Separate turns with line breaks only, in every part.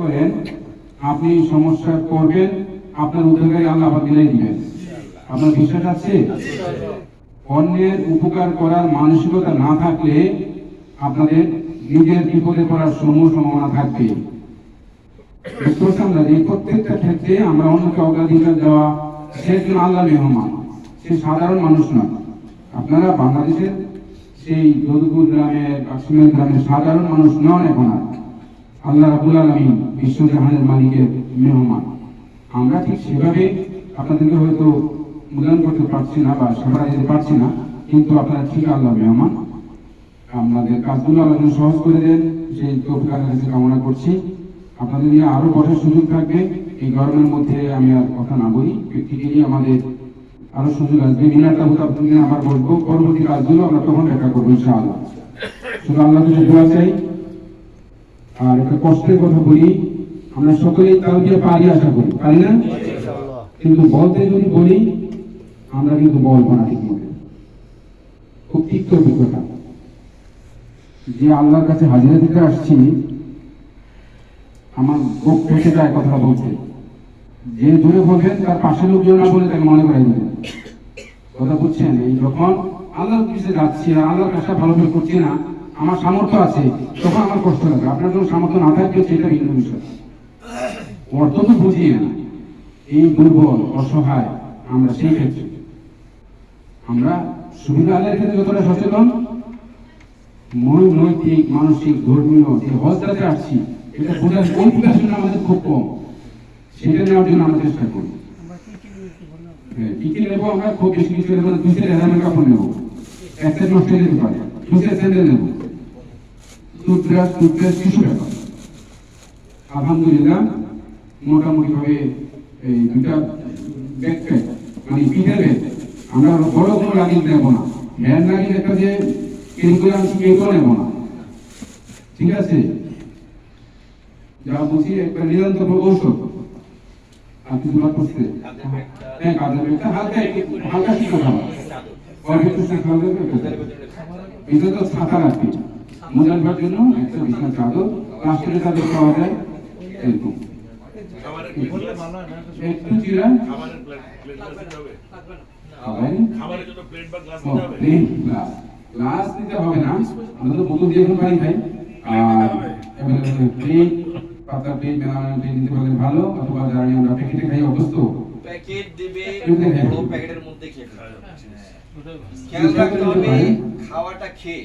করেন, আপনি সমস্যা করবেন, আপনার উদ্যোগে আল্লাহ আবার মিলাই দিবেন। আপনার বিশ্বাস আছে? অন্যের উপকার করার মানসিকতা না থাকলে আপনাদের নিজের বিপদে পড়ার সমূহ সম্ভাবনা থাকবে। প্রত্যেকটা ক্ষেত্রে আমরা অন্যকে অগ্রাধিকার দেওয়া, সে আল্লাহ মেহমান, সে সাধারণ মানুষ নয়। আপনারা বাংলাদেশের সেই যদুপুর গ্রামের কাশ্মীর গ্রামের সাধারণ মানুষ নন এখন আর। আল্লাহ রাবুল আলমী বিশ্বজাহানের মালিকের মেহমান। আমরা ঠিক সেভাবে আপনাদেরকে হয়তো মূল্যায়ন করতে পারছি না বা সেবা দিতে পারছি না, কিন্তু আপনারা ঠিক আল্লাহ মেহমান। আপনাদের কাজগুলো আল্লাহ সহজ করে দেন, সেই তৌফিক কাছে কামনা করছি। আপনাদের নিয়ে আরও বসার সুযোগ থাকবে। এই গরমের মধ্যে আমি আর কথা না বলি প্র্যাকটিক্যালি আমাদের আরও সুযোগ আসবে। মিনারটা হতো আপনাদের আমার বলব, পরবর্তী কাজগুলো আমরা তখন দেখা করব ইনশাআল্লাহ। শুধু আল্লাহ চাই। আর একটা কষ্টের কথা বলি, আমরা তাও দিয়ে পারি আশা করি, পারি না? কিন্তু বলতে যদি বলি, আমরা কিন্তু বলব না ঠিক মতো। খুব তিক্ত অভিজ্ঞতা। যে আল্লাহর কাছে হাজিরা দিতে আসছি, আমার বুক ফেটে যায় কথাটা বলতে। যে দূরে বলবেন, তার পাশের লোকজন না বলে তাকে মনে করাই দেবেন কথা বুঝছেন? এই যখন আল্লাহর কাছে যাচ্ছি আর আল্লাহর কাজটা ভালোভাবে করছি না আমার সামর্থ্য আছে তখন আমার কষ্ট লাগে আপনার যখন সামর্থ্য না থাকবে সেটা ভিন্ন বিষয়। অর্থ তো বুঝিয়ে না। এই দুর্বল অসহায় আমরা সেই ক্ষেত্রে। আমরা সুবিধা আদায়ের ক্ষেত্রে যতটা সচেতন নৈতিক মানসিক ধর্মীয় যে হজরাতে আসছি এটা বোঝার কোয়ালিফিকেশন আমাদের খুব কম। সেটা নেওয়ার জন্য আমরা চেষ্টা করি। হ্যাঁ, টিকে নেব আমরা? খুব বেশি কিছু নেব দুই সেট নেব। একটা নষ্ট যেতে পারে। সেট স্যান্ডেল নেব। টুথব্রাশ টুথপেস্ট কিছু ব্যাপার আলহামদুলিল্লাহ মোটামুটি ভাবে এই দুটা মানে পিঠের আমরা বড় কোনো লাগিয়ে নেব না। হ্যান্ড লাগিয়ে একটা যে নেব না। ঠিক আছে? যা বুঝি একটা নিরন্তর ঔষধ লাগ করছে হ্যাঁ হালকা হালকা হবে এটা তো ছাতা রাখবি। মোজানবার জন্য একটা বিছানা চাদর প্লাস্টিকের চাদর পাওয়া যায় এরকম। একটু চিরা
গ্লাস। হবে
না। আমরা তো বোতল দিয়ে এখন আর প্লেট প্লেট প্লেট পারলে ভালো। অথবা যারা আমরা প্যাকেটে খাই অভ্যস্ত
প্যাকেট দিবে
প্যাকেটে খাই।
বড় প্যাকেটের মধ্যে খেয়ে খেয়াল রাখতে হবে খাওয়াটা খেয়ে।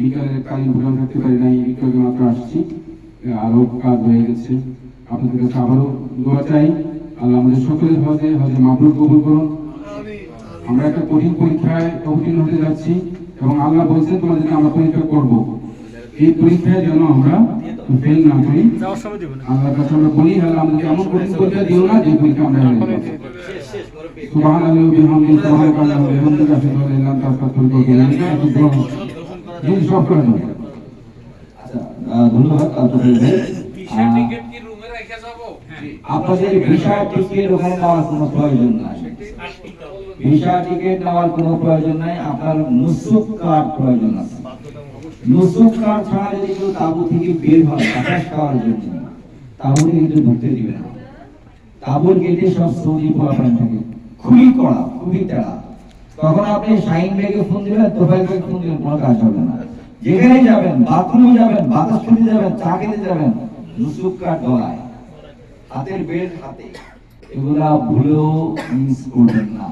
বিকালে কালীন ভোজন থাকতে পারি নাই একটু মাত্র আসছি। আরও কাজ হয়ে গেছে। আপনাদের কাছে আবারও দোয়া চাই। আল্লাহ আমাদের সকলের হজে হজে মাবরুর কবুল করুন। আমরা একটা কঠিন পরীক্ষায় অবতীর্ণ হতে যাচ্ছি এবং আল্লাহ বলছেন তোমাদেরকে আমরা পরীক্ষা করব। এই পরীক্ষায় যেন আমরা ফেল না করি। আল্লাহর কাছে আমরা বলি, আল্লাহ আমাদেরকে এমন কঠিন পরীক্ষা দিও না যে পরীক্ষা আমরা জি সব করে দেন
আহ, ধন্যবাদ আপনাদের।
ভিসা টিকিট কি রুমে রেখে যাব?
আপনাদের ভিসা টিকিট ওখানে নেওয়ার কোনো প্রয়োজন নাই। ভিসা টিকিট নেওয়ার কোনো প্রয়োজন নাই আপনার নুসুক কার্ড প্রয়োজন আছে। নুসুক কার্ড ছাড়া যদি কেউ তাবু থেকে বের হয় জন্য কিন্তু ঢুকতে দিবে না। তাবুর গেটে সব সৌদি পোলাপান থাকে। খুবই কড়া খুবই তেড়া। তখন আপনি শাইন ব্যাগে ফোন দিবেন তোফাইল ব্যাগে ফোন দিবেন, কোনো কাজ হবে না। যেখানে যাবেন বাথরুমে যাবেন বাতাস খেতে যাবেন, চা খেতে যাবেন নুসুক কার্ড গলায়? হাতের বেল্ট হাতে। এগুলা ভুলেও মিস করবেন না।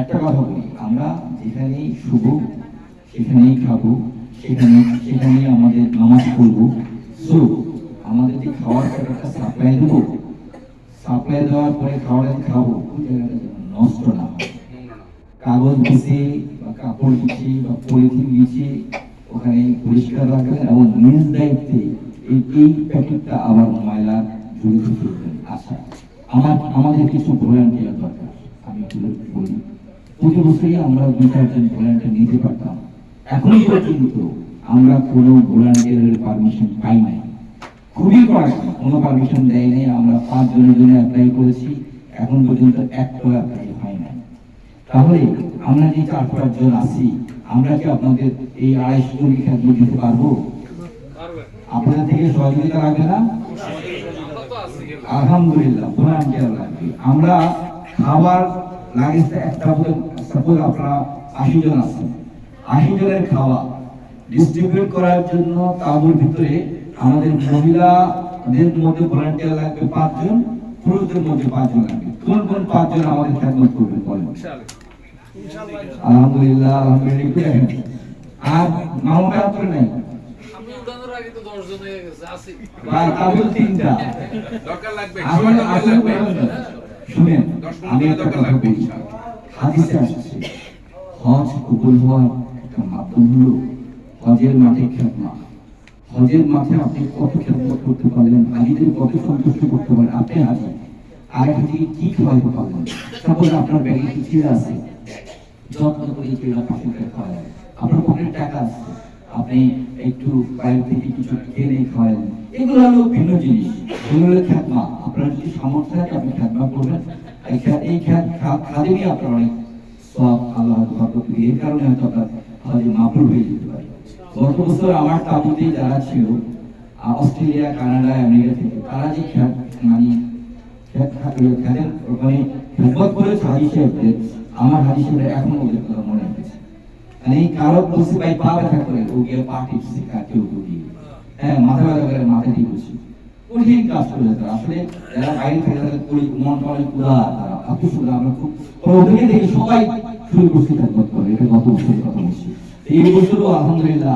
একটা কথা বলি, আমরা যেখানেই শুভ, সেখানেই খাব সেখানে সেখানেই আমাদের নামাজ পড়ব। সো আমাদের যে খাওয়ার একটা সাপ্লাই দেবো সাপ্লাই দেওয়ার পরে খাওয়াটা যে খাব নষ্ট না হয়। কাগজ বিছিয়ে বা কাপড় বিছিয়ে বা পলিথিন বিছিয়ে ওখানে পরিষ্কার রাখবেন এবং নিজ দায়িত্বে এই এই প্যাকেটটা আবার ময়লা জড়িত ফেলবেন আচ্ছা আমার আমাদের কিছু ভলান্টিয়ার দরকার, আমি বলি। প্রতি বছরই আমরা দুই চারজন ভলান্টিয়ার নিতে পারতাম। এখন পর্যন্ত আমরা কোনো ভলান্টিয়ারের পারমিশন পাই নাই। খুবই কড়া কোনো পারমিশন দেয় নাই। আমরা পাঁচ জনের জন্য অ্যাপ্লাই করেছি, এখন পর্যন্ত একটা অ্যাপ্লাই তাহলে আমরা যে চার পাঁচজন আছি, আমরা কি আপনাদের এই আড়াইশো জনকে খেদমত দিতে পারব? আপনাদের থেকে সহযোগিতা লাগবে না?
আমরা তো আছি গেলে
আলহামদুলিল্লাহ লাগবে আমরা খাবার একটা সাপোজ আপনারা আশি জন আছেন। আশি জনের খাওয়া ডিস্ট্রিবিউট করার জন্য তাবুর ভিতরে আমাদের মহিলাদের মধ্যে ভলান্টিয়ার লাগবে পাঁচজন, পুরুষদের মধ্যে পাঁচজন লাগবে। কোন কোন পাঁচজন আমাদের খেদমত করবে বলেন। আলহামদুলিল্লাহ আলহামদুলিল্লাহ আর নাই?
আগে তো।
হাদিসে আসছে হজ কবুল হওয়ার একটা মাধ্যম হলো হজের মাঠে হজের মাঠে আপনি কত করতে পারলেন হাজিদের কত সন্তুষ্ট করতে পারলেন আপনি হাজি আর কি খাওয়াইতে পারলেন সাপোজ আপনার ব্যাগে কিছু ছেড়ে আছে, যত্ন করে ছেড়ে পাখিকে খাওয়ালেন। আপনার পকেটে টাকা আছে, আপনি একটু বাইরে থেকে কিছু কিনে খাওয়ালেন। এগুলো হলো ভিন্ন জিনিস। এগুলো খ্যাতমা আপনার যদি সামর্থ্য থাকে, আপনি খ্যাতমা করবেন। এই খ্যাত খ্যাত আপনার অনেক সব আল্লাহ বরকত এই কারণে হয়তো আপনার হয়তো মাফুল হয়ে যেতে পারে। গত বছর আমার তাবুতে যারা ছিল অস্ট্রেলিয়া, কানাডা, আমেরিকা থেকে, তারা যে খ্যাত মানে খেদমত করেছে হাজি আমার ওদের মনে মানে কারও বসে পা ব্যথা করে ও গিয়ে পা টিপছে দিয়ে হ্যাঁ মাথা ব্যথা করে মাথা বসে কঠিন কাজ করে তারা আসলে যারা বাইরে তাদের করি মন করে পুরা তারা আমরা খুব ওদেরকে দেখে সবাই শুরু করছি করে এটা গত কথা বলছি এই বছরও আলহামদুলিল্লাহ